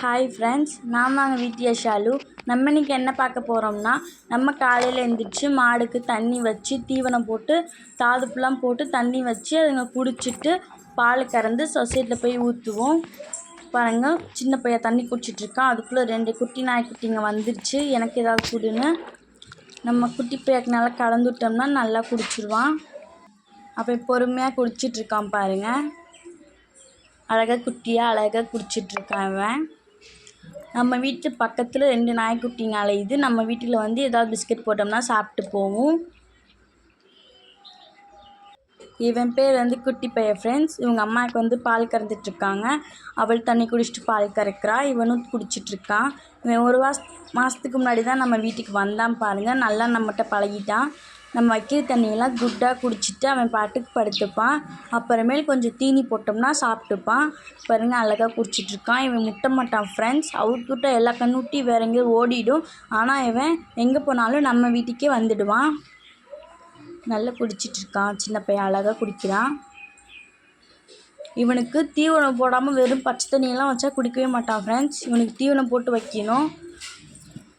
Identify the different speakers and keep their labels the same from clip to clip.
Speaker 1: Hi friends நான் தாங்க வீட்டிய ஷாலு. நம்ம இன்றைக்கி என்ன பார்க்க போகிறோம்னா நம்ம காலையில் எழுந்திரிச்சு மாடுக்கு தண்ணி வச்சு தீவனம் போட்டு தாதுப்புலாம் போட்டு தண்ணி வச்சு அதுங்க குடிச்சிட்டு பால் கறந்து சொசைட்டியில் போய் ஊற்றுவோம் பாருங்கள் சின்ன பையன் தண்ணி குடிச்சிட்ருக்கான் அதுக்குள்ளே ரெண்டு குட்டி நாய்க்குட்டிங்க வந்துருச்சு. எனக்கு ஏதாவது கொடுன்னு. நம்ம குட்டி பையக்கு நல்லா கலந்து விட்டோம்னா நல்லா குடிச்சிருவான் அப்போ பொறுமையாக குடிச்சிட்ருக்கான் பாருங்கள் அழகாக குட்டியாக அழகாக குடிச்சிட்ருக்கான் அவன் நம்ம வீட்டு பக்கத்தில் ரெண்டு நாய்க்குட்டிங்க அலையுது நம்ம வீட்டில் வந்து ஏதாவது பிஸ்கட் போட்டோம்னா சாப்பிட்டு போகும் இவன் பேர் வந்து குட்டி பையன் ஃப்ரெண்ட்ஸ் இவங்க அம்மாவுக்கு வந்து பால் கறந்துட்டுருக்காங்க அவள் தண்ணி குடிச்சிட்டு பால் கறக்கிறா. இவனும் குடிச்சிட்ருக்கான் இவன் ஒரு வாச மாதத்துக்கு முன்னாடி தான் நம்ம வீட்டுக்கு வந்தான் பாருங்கள் நல்லா நம்மகிட்ட பழகிட்டான். நம்ம வைக்கிற தண்ணியெல்லாம் குட்டாக குடிச்சிட்டு அவன் பாட்டுக்கு படுத்துப்பான். அப்புறமேல் கொஞ்சம் தீனி போட்டோம்னா சாப்பிட்டுப்பான். பாருங்க அழகாக குடிச்சிட்ருக்கான். இவன் முட்ட மாட்டான் ஃப்ரெண்ட்ஸ் அவுட்புட்ட எல்லா கண்ணுட்டி வேற எங்கேயோ ஓடிடும். ஆனால் இவன் எங்கே போனாலும் நம்ம வீட்டுக்கே வந்துடுவான். நல்லா குடிச்சிட்ருக்கான். சின்ன பையன் அழகாக குடிக்கிறான். இவனுக்கு தீவனம் போடாமல் வெறும் பச்சை தண்ணியெல்லாம் வச்சா குடிக்கவே மாட்டான் ஃப்ரெண்ட்ஸ் இவனுக்கு தீவனம் போட்டு வைக்கணும்.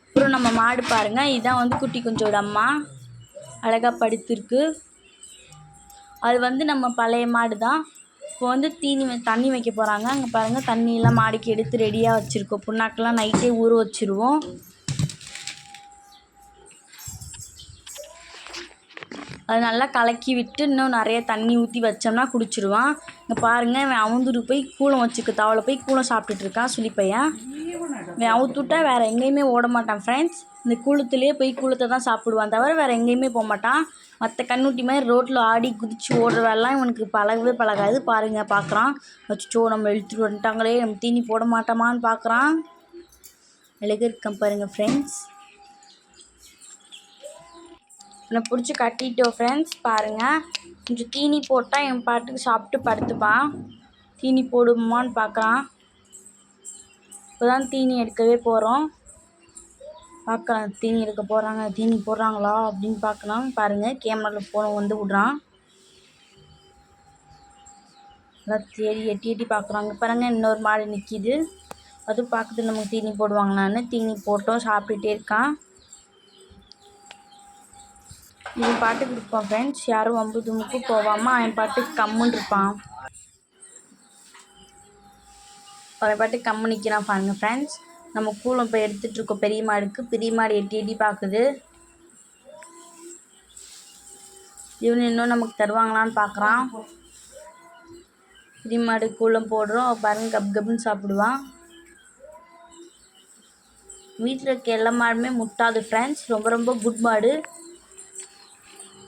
Speaker 1: அப்புறம் நம்ம மாடு பாருங்கள் இதான் வந்து குட்டி குஞ்சோட அம்மா. அழகாக படுத்திருக்கு. அது வந்து நம்ம பழைய மாடு தான் இப்போ வந்து தீனி வ- தண்ணி வைக்க போகிறாங்க அங்கே பாருங்கள் தண்ணியெல்லாம் மாடிக்கு எடுத்து ரெடியாக வச்சுருக்கோம். புண்ணாக்கெல்லாம் நைட்டே ஊற வச்சுருவோம். அது நல்லா கலக்கி விட்டு இன்னும் நிறைய தண்ணி ஊற்றி வச்சோம்னா குடிச்சிருவான். இங்கே பாருங்கள் அவன் அவுந்துட்டு போய் கூளம் வச்சுக்க தவளை போய் கூளம் சாப்பிட்டுட்டு இருக்கான் சுழிப்பையன். பையன் இவன் விட்டா வேறு எங்கேயுமே ஓட மாட்டான் ஃப்ரெண்ட்ஸ் இந்த குளத்துலேயே போய் கூளத்தை தான் சாப்பிடுவான் தவிர வேறு எங்கேயுமே போக மாட்டான். மற்ற கண்ணுட்டி மாதிரி ரோட்டில் ஆடி குதிச்சு ஓடுற வேலைலாம் இவனுக்கு பழகவே பழகாது. பாருங்கள் பார்க்குறான் வச்சுச்சோ நம்ம இழுத்துட்டு வந்துட்டாங்களே நம்ம தீனி போட மாட்டோமான்னு பார்க்குறான் அழகு இருக்கான் பாருங்கள் ஃப்ரெண்ட்ஸ் இவனை பிடிச்சி கட்டிட்டோம் ஃப்ரெண்ட்ஸ் பாருங்கள் கொஞ்சம் தீனி போட்டால் என் பாட்டுக்கு சாப்பிட்டு படுத்துப்பான். தீனி போடுமான்னு பார்க்குறான் இப்போ தான் தீனி எடுக்கவே போகிறோம் பார்க்கலாம் தீனி எடுக்க போகிறாங்க தீனி போடுறாங்களா அப்படின்னு பார்க்கலாம். பாருங்கள் கேமராவில் போன வந்து விட்றான். நல்லா தேடி எட்டி எட்டி பார்க்குறாங்க பாருங்க இன்னொரு மாடு நிற்கிது அதுவும் பார்க்குது நமக்கு தீனி போடுவாங்களான்னு. தீனி போட்டோம் சாப்பிட்டுட்டே இருக்கான். இவன் பாட்டுக்கு இருப்பான் ஃப்ரெண்ட்ஸ் யாரும் வம்பு தும்புக்கு போகாமல் அவன் பாட்டுக்கு கம்முன்னு இருப்பான். அவன் பாட்டு கம்மு நிற்கிறான் பாருங்க ஃப்ரெண்ட்ஸ் நம்ம கூலம் இப்போ எடுத்துகிட்டு இருக்கோம் பெரிய மாடுக்கு. பெரிய மாடு எட்டி எட்டி பார்க்குது. இவனு இன்னும் நமக்கு தருவாங்களான்னு பார்க்குறான். பெரிய மாடு கூலம் போடுறோம். பாருங்க கப் கப்னு சாப்பிடுவான். வீட்டில் இருக்க எல்லா மாடுமே முட்டாது ஃப்ரெண்ட்ஸ் ரொம்ப ரொம்ப குட் மாடு.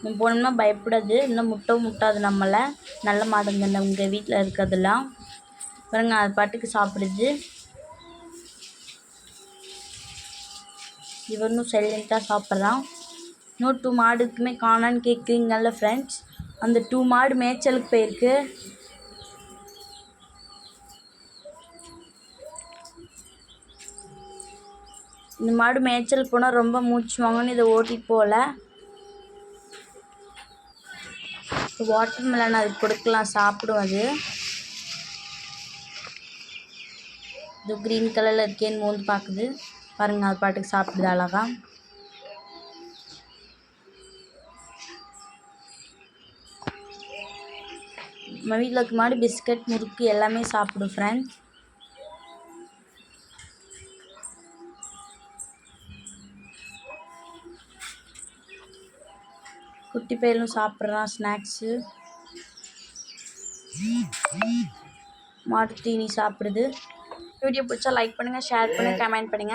Speaker 1: நம்ம போனோம்னா பயப்படாது. இன்னும் முட்டவும் முட்டாது நம்மளை. நல்ல மாடுங்க இந்த உங்கள் வீட்டில் இருக்கிறதெல்லாம். பாருங்க அது பாட்டுக்கு சாப்பிடுது. இவனும் சைலண்ட்டாக சாப்பிட்றான். இன்னும் டூ மாடுக்குமே காணான்னு கேட்குறீங்கல்ல ஃப்ரெண்ட்ஸ் அந்த டூ மாடு மேய்ச்சலுக்கு போயிருக்கு. இந்த மாடு மேய்ச்சலுக்கு போனால் ரொம்ப மூச்சு வாங்கன்னு இதை ஓட்டிட்டு போகல. வாட்டர் மெலன் கொடுக்கலாம் சாப்பிடும் அது. இது க்ரீன் கலரில் இருக்கேன்னு மோந்து பார்க்குது பாருங்க அது பாட்டுக்கு சாப்பிடுது அழகா. நம்ம வீட்டில் இருக்க மாதிரி பிஸ்கட் முறுக்கு எல்லாமே சாப்பிடும் ஃப்ரெண்ட்ஸ் குட்டி பயிலும் சாப்பிட்றான் ஸ்நாக்ஸு மாட்டு தீனி சாப்பிடுது. வீடியோ பிடிச்சா லைக் பண்ணுங்கள் ஷேர் பண்ணுங்கள் கமெண்ட் பண்ணுங்கள்